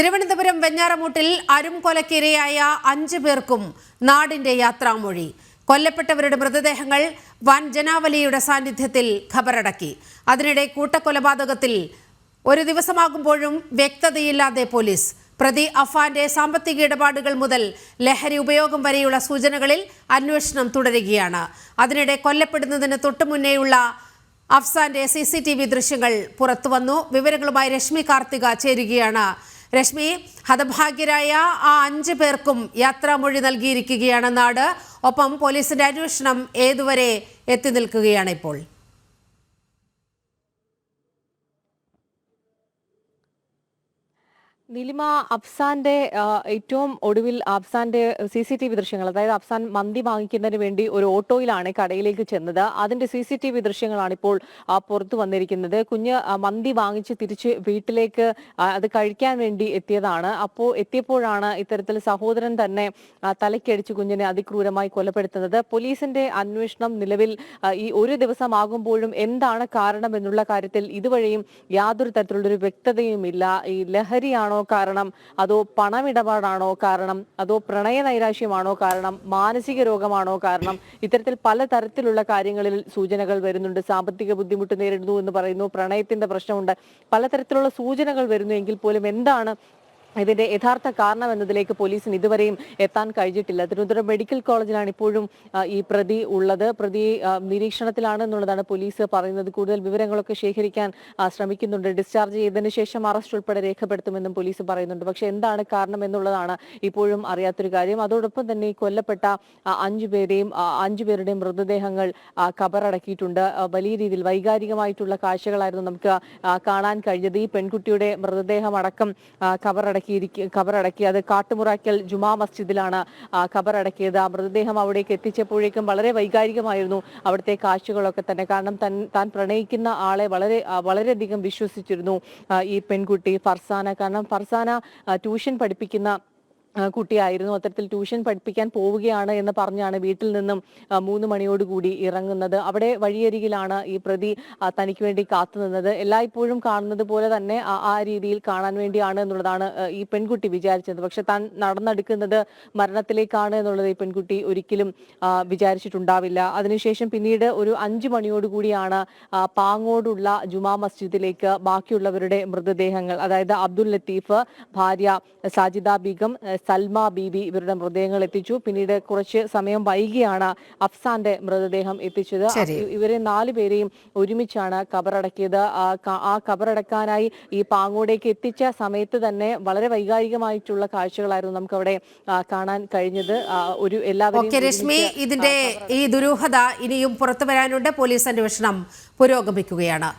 തിരുവനന്തപുരം വെഞ്ഞാറമൂട്ടിൽ അരുംകൊലക്കിരയായ അഞ്ചു പേർക്കും നാടിന്റെ യാത്രാമൊഴി. കൊല്ലപ്പെട്ടവരുടെ മൃതദേഹങ്ങൾ വൻ ജനാവലിയുടെ സാന്നിധ്യത്തിൽ ഖബറടക്കി. അതിനിടെ കൂട്ടക്കൊലപാതകത്തിൽ ഒരു ദിവസമാകുമ്പോഴും വ്യക്തതയില്ലാതെ പോലീസ്. പ്രതി അഫാന്റെ സാമ്പത്തിക ഇടപാടുകൾ മുതൽ ലഹരി ഉപയോഗം വരെയുള്ള സൂചനകളിൽ അന്വേഷണം തുടരുകയാണ്. അതിനിടെ കൊല്ലപ്പെടുന്നതിന് തൊട്ടുമുന്നേയുള്ള അഫ്സാന്റെ സി സി ടി വി ദൃശ്യങ്ങൾ പുറത്തുവന്നു. വിവരങ്ങളുമായി രശ്മി കാർത്തിക ചേരുകയാണ്. രശ്മി ഹതഭാഗ്യരായ ആ അഞ്ച് പേർക്കും യാത്രാമൊഴി നൽകിയിരിക്കുകയാണ് നാട്. ഒപ്പം പോലീസിന്റെ അന്വേഷണം ഏതുവരെ എത്തി നിൽക്കുകയാണ് ഇപ്പോൾ? നിലിമ അഫ്സാന്റെ ഏറ്റവും ഒടുവിൽ അഫ്സാന്റെ സി സി ടി വി ദൃശ്യങ്ങൾ അതായത് അഫ്സാൻ മന്തി വാങ്ങിക്കുന്നതിന് വേണ്ടി ഒരു ഓട്ടോയിലാണ് കടയിലേക്ക് ചെന്നത്. അതിന്റെ സി സി ടി വി ദൃശ്യങ്ങളാണ് ഇപ്പോൾ പുറത്തു വന്നിരിക്കുന്നത്. കുഞ്ഞ് മന്തി വാങ്ങിച്ച് തിരിച്ച് വീട്ടിലേക്ക് അത് കഴിക്കാൻ വേണ്ടി എത്തിയതാണ്. അപ്പോൾ എത്തിയപ്പോഴാണ് ഇത്തരത്തിൽ സഹോദരൻ തന്നെ തലക്കടിച്ച് കുഞ്ഞിനെ അതിക്രൂരമായി കൊലപ്പെടുത്തുന്നത്. പോലീസിന്റെ അന്വേഷണം നിലവിൽ ഈ ഒരു ദിവസമാകുമ്പോഴും എന്താണ് കാരണം എന്നുള്ള കാര്യത്തിൽ ഇതുവഴിയും യാതൊരു തരത്തിലുള്ള ഒരു വ്യക്തതയുമില്ല. ഈ ലഹരിയാണോ കാരണം? അതോ പണമിടപാടാണോ കാരണം? അതോ പ്രണയ നൈരാശ്യമാണോ കാരണം? മാനസിക രോഗമാണോ കാരണം? ഇത്തരത്തിൽ പല തരത്തിലുള്ള കാര്യങ്ങളിൽ സൂചനകൾ വരുന്നുണ്ട്. സാമ്പത്തിക ബുദ്ധിമുട്ട് നേരിടുന്നു എന്ന് പറയുന്നു. പ്രണയത്തിന്റെ പ്രശ്നമുണ്ട്. പലതരത്തിലുള്ള സൂചനകൾ വരുന്നു. എങ്കിൽ പോലും എന്താണ് ഇതിന്റെ യഥാർത്ഥ കാരണം എന്നതിലേക്ക് പോലീസിന് ഇതുവരെയും എത്താൻ കഴിഞ്ഞിട്ടില്ല. തിരുവനന്തപുരം മെഡിക്കൽ കോളേജിലാണ് ഇപ്പോഴും ഈ പ്രതി ഉള്ളത്. പ്രതി നിരീക്ഷണത്തിലാണ് എന്നുള്ളതാണ് പോലീസ് പറയുന്നത്. കൂടുതൽ വിവരങ്ങളൊക്കെ ശേഖരിക്കാൻ ശ്രമിക്കുന്നുണ്ട്. ഡിസ്ചാർജ് ചെയ്തതിന് ശേഷം അറസ്റ്റ് ഉൾപ്പെടെ രേഖപ്പെടുത്തുമെന്നും പോലീസ് പറയുന്നുണ്ട്. പക്ഷെ എന്താണ് കാരണം എന്നുള്ളതാണ് ഇപ്പോഴും അറിയാത്തൊരു കാര്യം. അതോടൊപ്പം തന്നെ ഈ കൊല്ലപ്പെട്ട അഞ്ചുപേരെയും അഞ്ചുപേരുടെയും പേരുടെയും മൃതദേഹങ്ങൾ കബറടക്കിയിട്ടുണ്ട്. വലിയ രീതിയിൽ വൈകാരികമായിട്ടുള്ള കാഴ്ചകളായിരുന്നു നമുക്ക് കാണാൻ കഴിഞ്ഞത്. ഈ പെൺകുട്ടിയുടെ മൃതദേഹം അടക്കം ആ, കബറടക്കിയിരിക്ക കബറടക്കി അത് കാട്ടുമുറാക്കൽ ജുമാ മസ്ജിദിലാണ് കബറടക്കിയത് മൃതദേഹം അവിടേക്ക് എത്തിച്ചപ്പോഴേക്കും വളരെ വൈകാരികമായിരുന്നു അവിടുത്തെ കാഴ്ചകളൊക്കെ തന്നെ. കാരണം തൻ താൻ പ്രണയിക്കുന്ന ആളെ വളരെ വളരെയധികം വിശ്വസിച്ചിരുന്നു ഈ പെൺകുട്ടി ഫർസാന. കാരണം ഫർസാന ട്യൂഷൻ പഠിപ്പിക്കുന്ന കുട്ടിയായിരുന്നു. അത്തരത്തിൽ ട്യൂഷൻ പഠിപ്പിക്കാൻ പോവുകയാണ് എന്ന് പറഞ്ഞാണ് വീട്ടിൽ നിന്നും മൂന്ന് മണിയോടുകൂടി ഇറങ്ങുന്നത്. അവിടെ വഴിയരികിലാണ് ഈ പ്രതി തനിക്ക് വേണ്ടി കാത്തുനിന്നത് എല്ലായ്പ്പോഴും കാണുന്നത് പോലെ തന്നെ ആ- രീതിയിൽ കാണാൻ വേണ്ടിയാണ് എന്നുള്ളതാണ് ഈ പെൺകുട്ടി വിചാരിച്ചത്. പക്ഷെ താൻ നടന്നെടുക്കുന്നത് മരണത്തിലേക്കാണ് എന്നുള്ളത് ഈ പെൺകുട്ടി ഒരിക്കലും വിചാരിച്ചിട്ടുണ്ടാവില്ല. അതിനുശേഷം പിന്നീട് ഒരു അഞ്ചു മണിയോടുകൂടിയാണ് പാങ്ങോടുള്ള ജുമാ മസ്ജിദിലേക്ക് ബാക്കിയുള്ളവരുടെ മൃതദേഹങ്ങൾ അതായത് അബ്ദുൽ ലത്തീഫ് ഭാര്യ സാജിദ ബീഗം സൽമ ബീബി ഇവരുടെ മൃതദേഹങ്ങൾ എത്തിച്ചു. പിന്നീട് കുറച്ച് സമയം വൈകിയാണ് അഫ്സാന്റെ മൃതദേഹം എത്തിച്ചത്. ഇവരെ നാലു പേരെയും ഒരുമിച്ചാണ് കബറടക്കിയത്. ആ കബറടക്കാനായി ഈ പാങ്ങോടേക്ക് എത്തിച്ച സമയത്ത് തന്നെ വളരെ വൈകാരികമായിട്ടുള്ള കാഴ്ചകളായിരുന്നു നമുക്ക് അവിടെ കാണാൻ കഴിഞ്ഞത്. ഒരു എല്ലാവരും രശ്മി ഇതിന്റെ ഈ ദുരൂഹത ഇനിയും പുറത്തു വരാനുണ്ട്. പോലീസ് അന്വേഷണം പുരോഗമിക്കുകയാണ്.